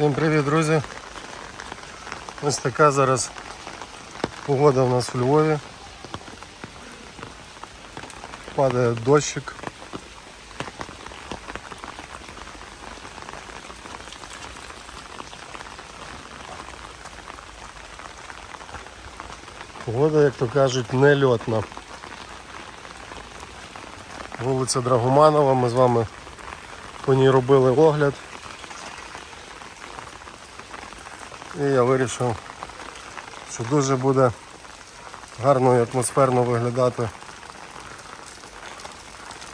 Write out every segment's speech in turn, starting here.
Всім привіт, друзі! Ось така зараз погода у нас в Львові. Падає дощик. Погода, як то кажуть, не льотна. Вулиця Драгоманова, ми з вами по ній робили огляд. І я вирішив, що дуже буде гарно і атмосферно виглядати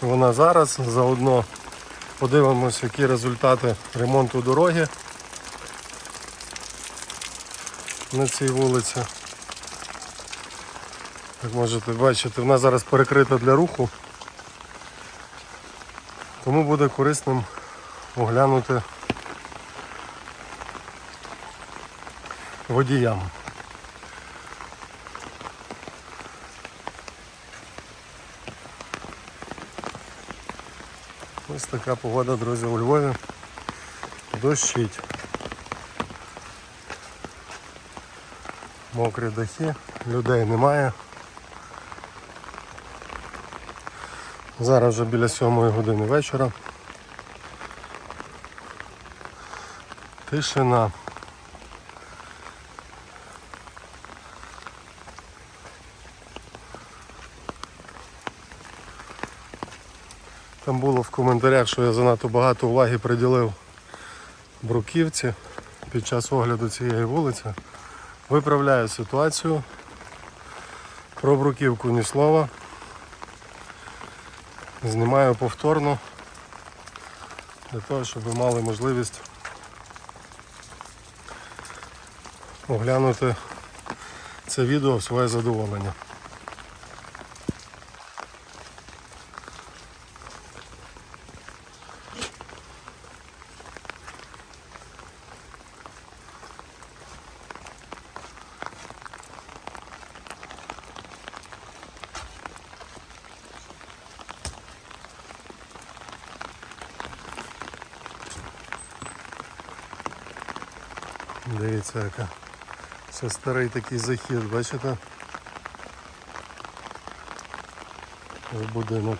вона зараз. Заодно подивимось, які результати ремонту дороги на цій вулиці. Як можете бачити, вона зараз перекрита для руху, тому буде корисним оглянути водіям. Ось така погода, друзі, у Львові. Дощить. Мокрі дахи, людей немає. Зараз вже біля сьомої години вечора. Тишина. Там було в коментарях, що я занадто багато уваги приділив бруківці під час огляду цієї вулиці. Виправляю ситуацію. Про бруківку ні слова. Знімаю повторно для того, щоб ви мали можливість оглянути це відео в своє задоволення. Дивіться, яка це старий такий захід, бачите? В будинок.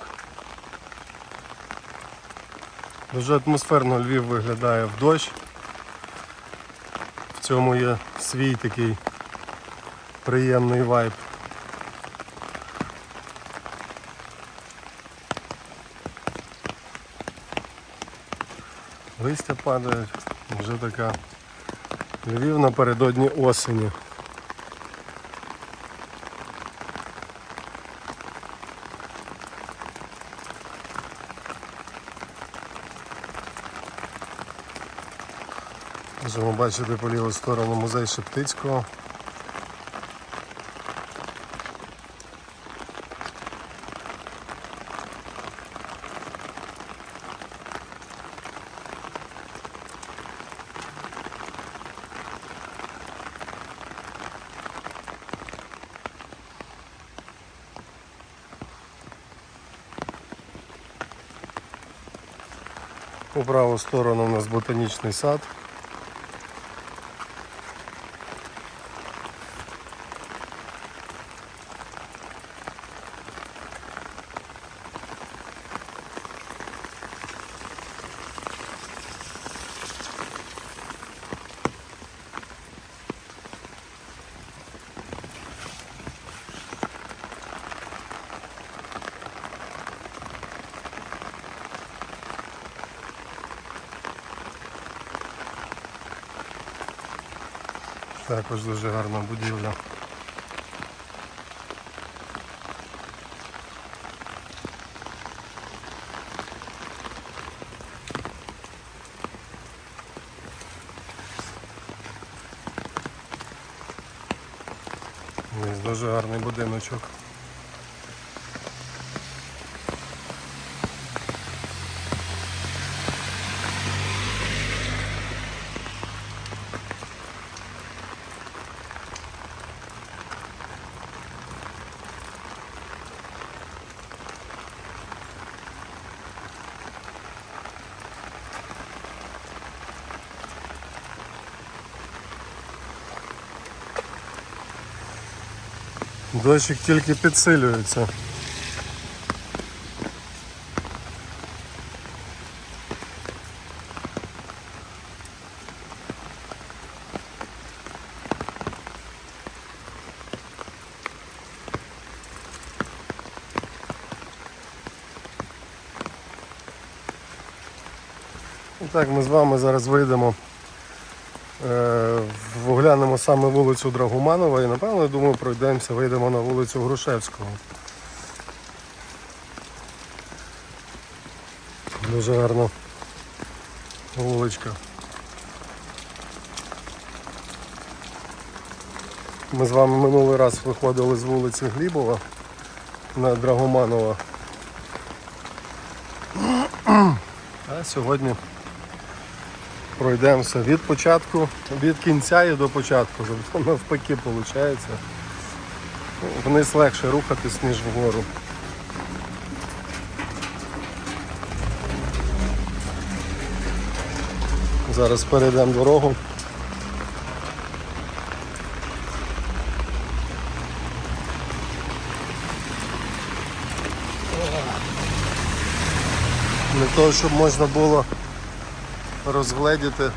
Дуже атмосферно Львів виглядає в дощ. В цьому є свій такий приємний вайб. Листя падають, вже така Львів напередодні осені. Можемо бачити по ліву сторону музей Шептицького. По праву сторону у нас ботанічний сад. Також дуже гарна будівля. Дуже гарний будиночок. Дощик тільки підсилюється. І так, ми з вами зараз вийдемо, саме вулицю Драгоманова і напевно, я думаю, пройдемося, вийдемо на вулицю Грушевського. Дуже гарна вуличка. Ми з вами минулий раз виходили з вулиці Глібова на Драгоманова. А сьогодні пройдемося від початку, від кінця і до початку. Тобто навпаки виходить. Вниз легше рухатись, ніж вгору. Зараз перейдемо дорогу. Для того, щоб можна було розгледіти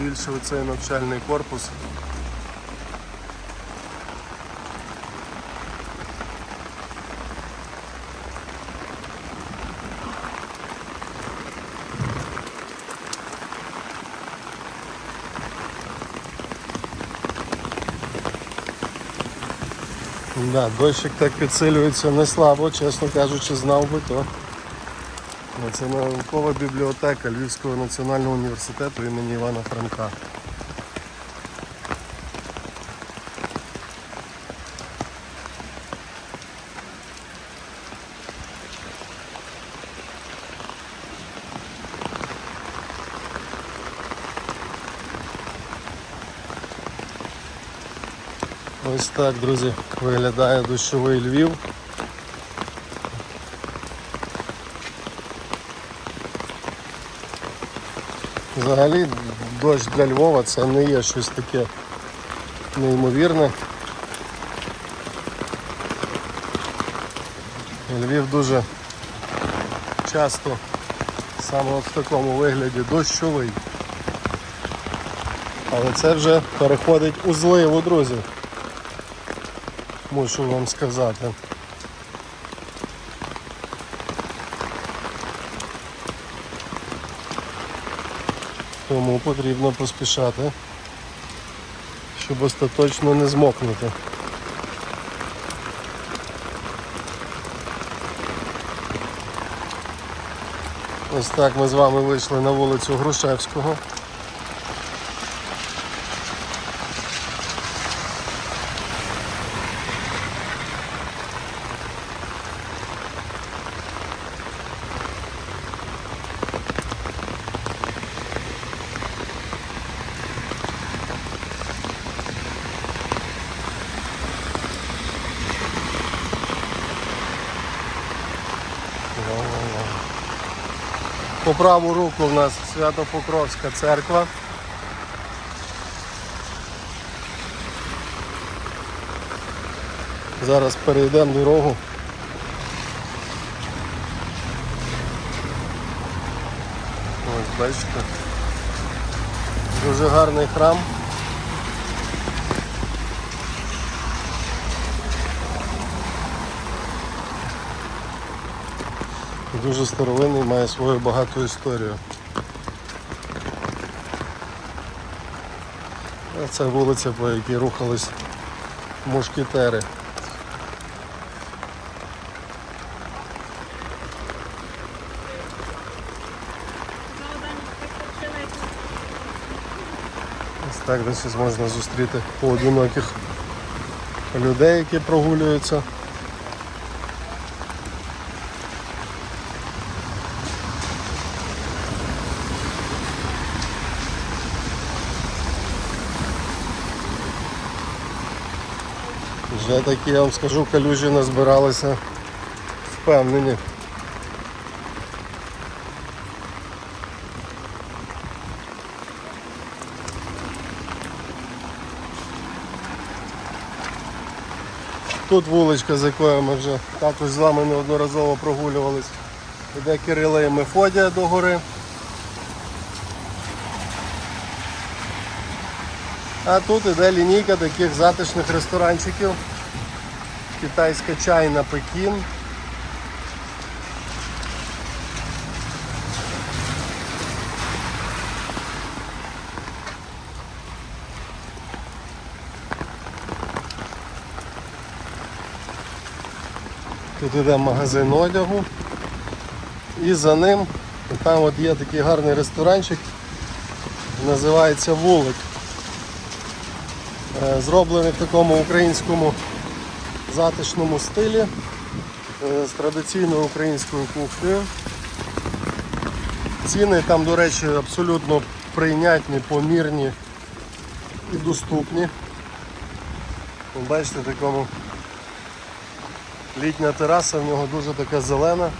більше оцей навчальний корпус. Да, дощик так підсилюється не слабо, чесно кажучи, знав би то. Наукова бібліотека Львівського національного університету імені Івана Франка. Ось так, друзі, виглядає дощовий Львів. Взагалі дощ для Львова це не є щось таке неймовірне. Львів дуже часто саме от в такому вигляді дощовий. Але це вже переходить у зливу, друзі. Мушу вам сказати. Тому потрібно поспішати, щоб остаточно не змокнути. Ось так ми з вами вийшли на вулицю Грушевського. По праву руку в нас Свято-Покровська церква. Зараз перейдемо дорогу. Ось бачите. Дуже гарний храм. Дуже старовинний, має свою багату історію. Це вулиця, по якій рухались мушкетери. Ось так десь можна зустріти поодиноких людей, які прогулюються. Вже такі, я вам скажу, калюжі назбиралися впевнені. Тут вуличка, з якою ми вже також з вами неодноразово прогулювались. Іде Кирила і Мефодія до гори. А тут іде лінійка таких затишних ресторанчиків. Китайська чайна Пекін. Тут іде магазин одягу. І за ним там от є такий гарний ресторанчик, називається Вулик. Е, Зроблений в такому українському затишному стилі е, з традиційною українською кухнею. Ціни там, до речі, абсолютно прийнятні, помірні і доступні. Бачите, такому літня тераса, в нього дуже така зелена.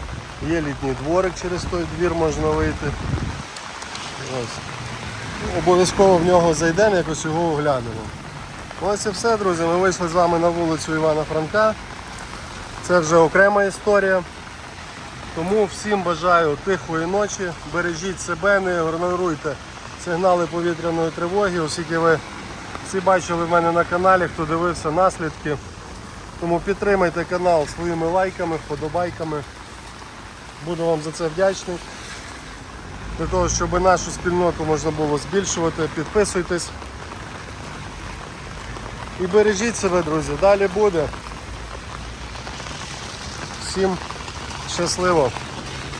Є літній дворик, через той двір можна вийти. Ось. Обов'язково в нього зайдемо, якось його оглянемо. Ось і все, друзі. Ми вийшли з вами на вулицю Івана Франка. Це вже окрема історія. Тому всім бажаю тихої ночі, бережіть себе, не ігноруйте сигнали повітряної тривоги, оскільки ви всі бачили в мене на каналі, хто дивився наслідки. Тому підтримайте канал своїми лайками, вподобайками. Буду вам за це вдячний. Для того, щоб нашу спільноту можна було збільшувати, підписуйтесь. І бережіть себе, друзі. Далі буде. Всім щасливо!